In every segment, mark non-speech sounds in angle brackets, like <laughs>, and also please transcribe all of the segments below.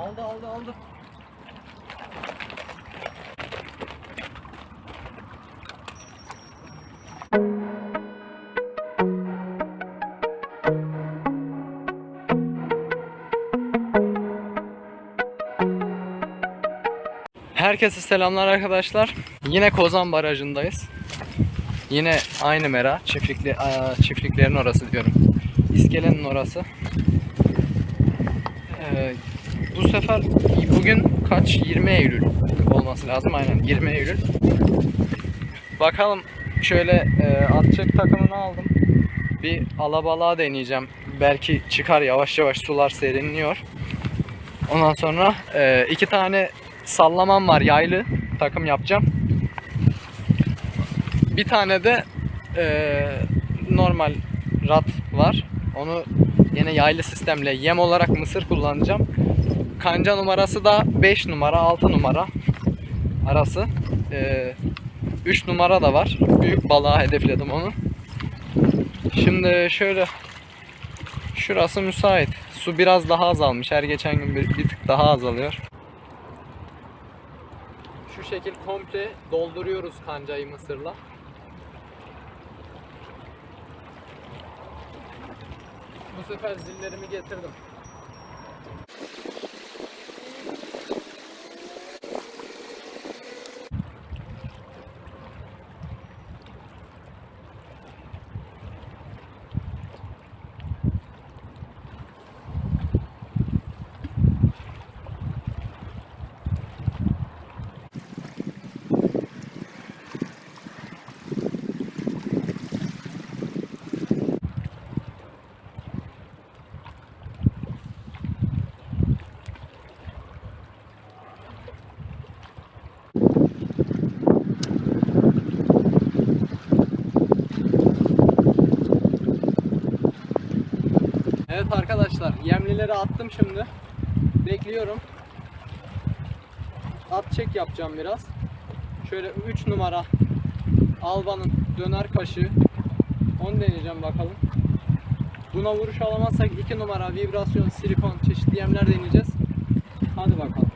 Aldı aldı aldı. Herkese selamlar arkadaşlar. Yine Kozan Barajı'ndayız. Yine aynı mera. Çiftlikli, çiftliklerin orası diyorum. İskelenin orası. Ee, bu sefer bugün kaç? 20 Eylül olması lazım. Aynen 20 Eylül. Bakalım şöyle e, atacak takımını aldım. Bir alabalığa deneyeceğim. Belki çıkar yavaş yavaş sular serinliyor. Ondan sonra e, iki tane sallamam var yaylı takım yapacağım. Bir tane de e, normal rat var. Onu yine yaylı sistemle yem olarak mısır kullanacağım. Kanca numarası da 5 numara 6 numara arası. E, 3 numara da var. Büyük balığa hedefledim onu. Şimdi şöyle şurası müsait. Su biraz daha azalmış. Her geçen gün bir, bir tık daha azalıyor. Şu şekil komple dolduruyoruz kancayı mısırla. Bu sefer zillerimi getirdim. Yemlileri attım şimdi. Bekliyorum. At çek yapacağım biraz. Şöyle 3 numara Alba'nın döner kaşığı. Onu deneyeceğim bakalım. Buna vuruş alamazsak 2 numara vibrasyon, silikon çeşitli yemler deneyeceğiz. Hadi bakalım.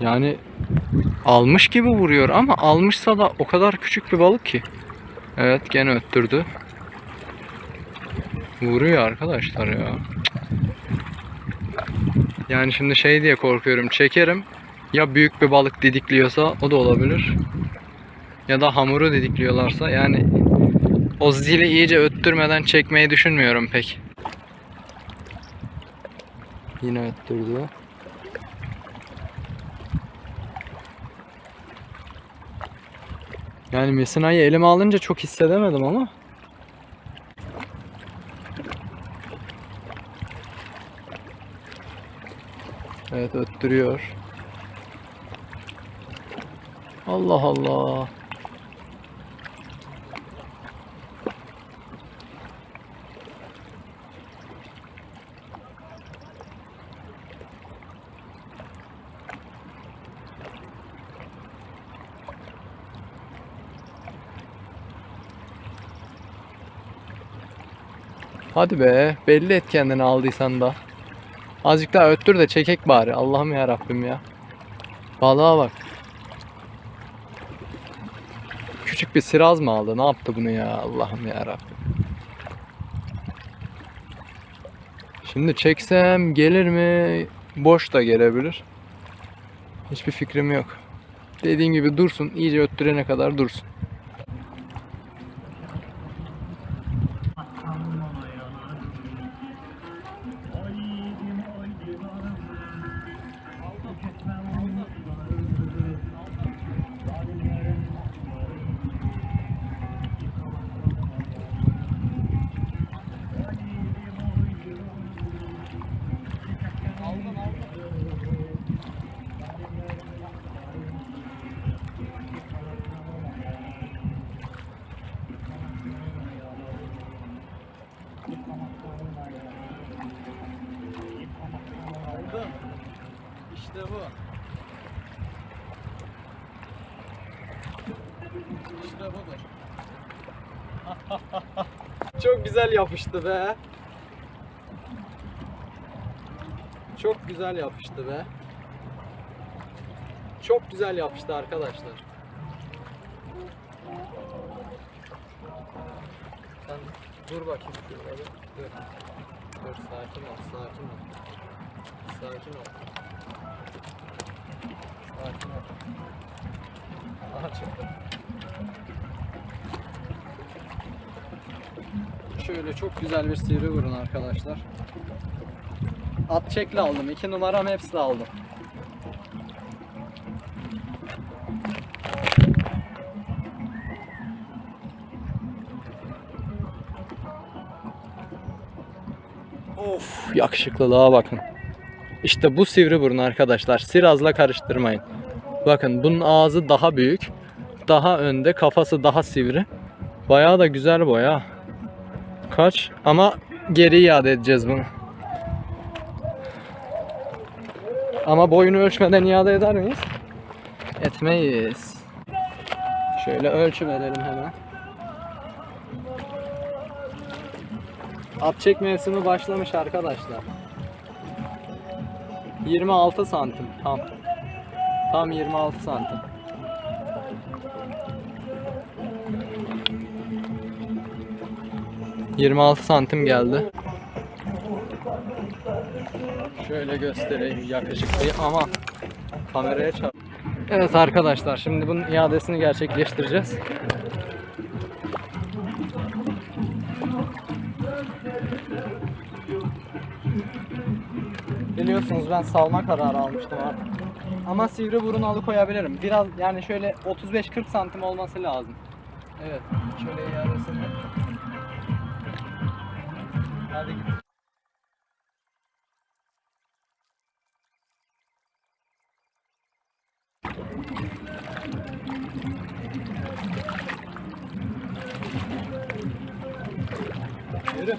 Yani almış gibi vuruyor ama almışsa da o kadar küçük bir balık ki. Evet gene öttürdü. Vuruyor arkadaşlar ya. Yani şimdi şey diye korkuyorum çekerim. Ya büyük bir balık didikliyorsa o da olabilir. Ya da hamuru didikliyorlarsa yani o zili iyice öttürmeden çekmeyi düşünmüyorum pek. Yine öttürdü. Yani mesinayı elime alınca çok hissedemedim ama. Evet öttürüyor. Allah Allah. Hadi be, belli et kendini aldıysan da. Azıcık daha öttür de çekek bari. Allah'ım ya Rabbim ya. Balığa bak. Küçük bir siraz mı aldı? Ne yaptı bunu ya? Allah'ım ya Rabbim. Şimdi çeksem gelir mi? Boş da gelebilir. Hiçbir fikrim yok. Dediğim gibi dursun. iyice öttürene kadar dursun. Aldım. İşte bu. İşte budur. <laughs> Çok güzel yapıştı be. Çok güzel yapıştı be. Çok güzel yapıştı arkadaşlar. Sen dur bakayım şurada. Dur. Dur sakin ol, sakin ol. Sakin ol. Sakin ol. Aha çıktı. Şöyle çok güzel bir sivri burun arkadaşlar. At çekli aldım. İki numaram hepsini aldım. Of yakışıklılığa bakın. İşte bu sivri burun arkadaşlar. Sirazla karıştırmayın. Bakın bunun ağzı daha büyük. Daha önde, kafası daha sivri. Bayağı da güzel boya. Kaç? Ama geri iade edeceğiz bunu. Ama boyunu ölçmeden iade eder miyiz? Etmeyiz. Şöyle ölçü verelim hemen. At çek mevsimi başlamış arkadaşlar. 26 santim tam. Tam 26 santim. ...26 santim geldi. Şöyle göstereyim yakışıklıyı ama kameraya çarp. Evet arkadaşlar şimdi bunun iadesini gerçekleştireceğiz. Biliyorsunuz ben salma kararı almıştım artık. Ama sivri burun alıkoyabilirim. Biraz yani şöyle 35-40 santim olması lazım. Evet. Şöyle iadesini. Hadi git. Yürü.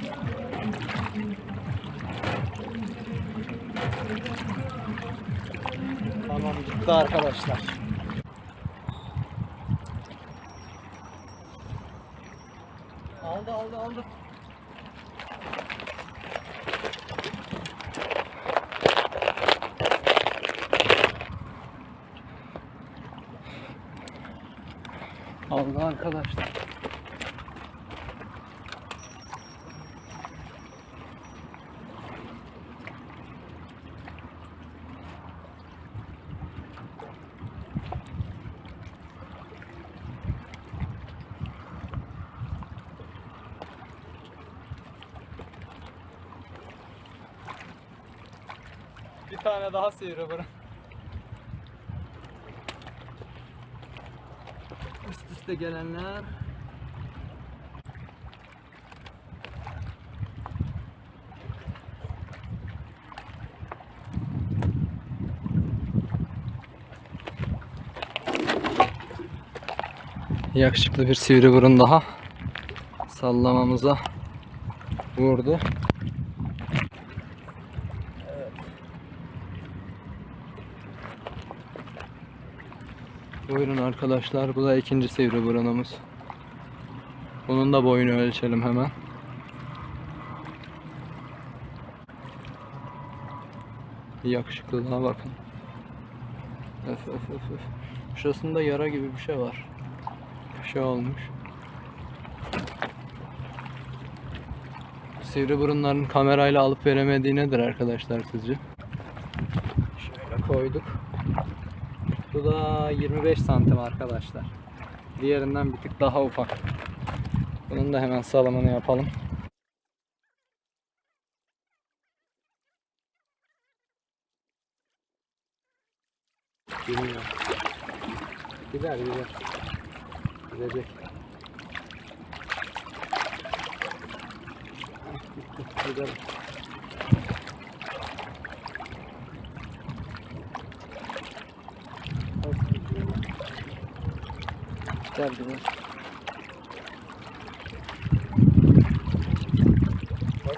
Tamam gitti arkadaşlar. Aldı aldı aldı. Aldı arkadaşlar. Bir tane daha sivri burun. Üst üste gelenler. Yakışıklı bir sivri burun daha sallamamıza vurdu. Buyurun arkadaşlar. Bu da ikinci sivri burunumuz. Bunun da boyunu ölçelim hemen. Yakışıklılığa bakın. Öf öf öf öf. Şurasında yara gibi bir şey var. Bir şey olmuş. Sivri burunların kamerayla alıp veremediği nedir arkadaşlar sizce? Şöyle koyduk. Bu da 25 santim arkadaşlar. Diğerinden bir tık daha ufak. Bunun da hemen salımını yapalım. Bilmiyorum. Gider gider. Gidecek. Hah, geldiler. Bak.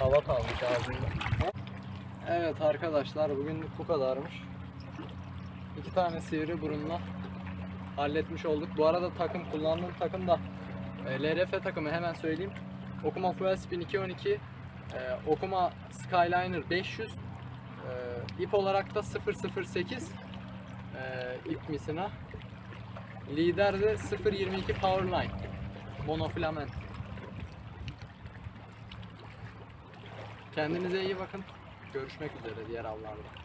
Hava kalmış ağzında. Evet arkadaşlar bugünlük bu kadarmış. İki tane sivri burunla halletmiş olduk. Bu arada takım kullandığım takım da e, LRF takımı hemen söyleyeyim. Okuma Fuel Spin 212, e, Okuma Skyliner 500, e, ip olarak da 008 e, ip misina. Lider de 0.22 Powerline. Monofilament. Kendinize iyi bakın. Görüşmek üzere diğer avlarda.